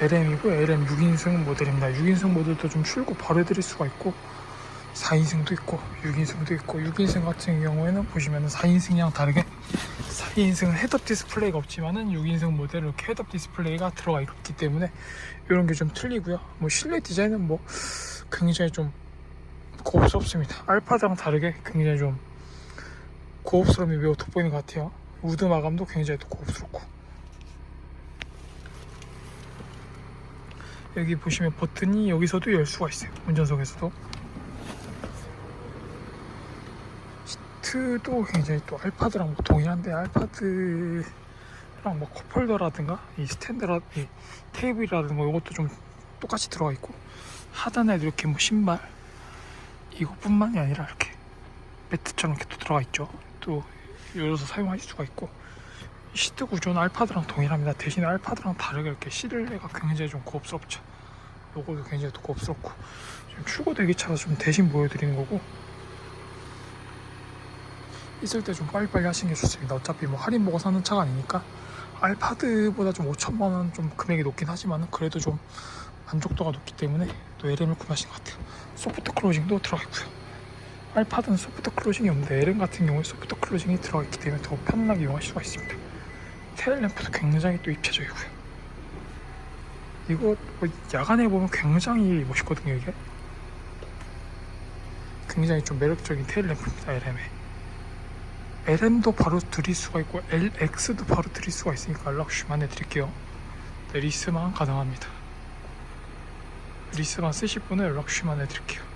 LM이고 LM 6인승 모델입니다. 6인승 모델도 좀 출고 바로 해드릴 수가 있고 4인승도 있고 6인승도 있고 6인승 같은 경우에는 보시면 4인승이랑 다르게 4인승은 헤드업 디스플레이가 없지만은 6인승 모델은 헤드업 디스플레이가 들어가 있기 때문에 이런 게 좀 틀리고요. 뭐 실내 디자인은 뭐 굉장히 좀 고급스럽습니다. 알파랑 다르게 굉장히 좀 고급스러움이 매우 돋보이는 것 같아요. 우드 마감도 굉장히 또 고급스럽고 여기 보시면 버튼이 여기서도 열 수가 있어요. 운전석에서도 시트도 굉장히 또 알파드랑 뭐 동일한데 알파드랑 뭐 컵홀더라든가 이 스탠드라 이 테이블이라든가 이것도 좀 똑같이 들어가 있고 하단에도 이렇게 뭐 신발 이것뿐만이 아니라 이렇게 매트처럼 이렇게 또 들어가 있죠. 또 열어서 사용하실 수가 있고 시트 구조는 알파드랑 동일합니다. 대신에 알파드랑 다르게 이렇게 실내가 굉장히 좀 고급스럽죠. 요거도 굉장히 또 고급스럽고 지금 출고 대기차라 좀 대신 보여드리는 거고 있을 때 좀 빨리빨리 하시는 게 좋습니다. 어차피 뭐 할인 보고 사는 차가 아니니까 알파드보다 좀 5천만 원 좀 금액이 높긴 하지만 그래도 좀 만족도가 높기 때문에 또 LM을 구매하신 것 같아요. 소프트 클로징도 들어가 있고요. 알파드는 소프트 클로징이 없는데 LM 같은 경우에 소프트 클로징이 들어가 있기 때문에 더 편안하게 이용하실 수가 있습니다. 테일 램프도 굉장히 또 입체적이고요. 이거 뭐 야간에 보면 굉장히 멋있거든요 이게. 굉장히 좀 매력적인 테일 램프입니다 LM에. LM도 바로 드릴 수가 있고 LX도 바로 드릴 수가 있으니까 연락주시면 해드릴게요. 네, 리스만 가능합니다. 리스만 쓰실 분은 연락주시면 해드릴게요.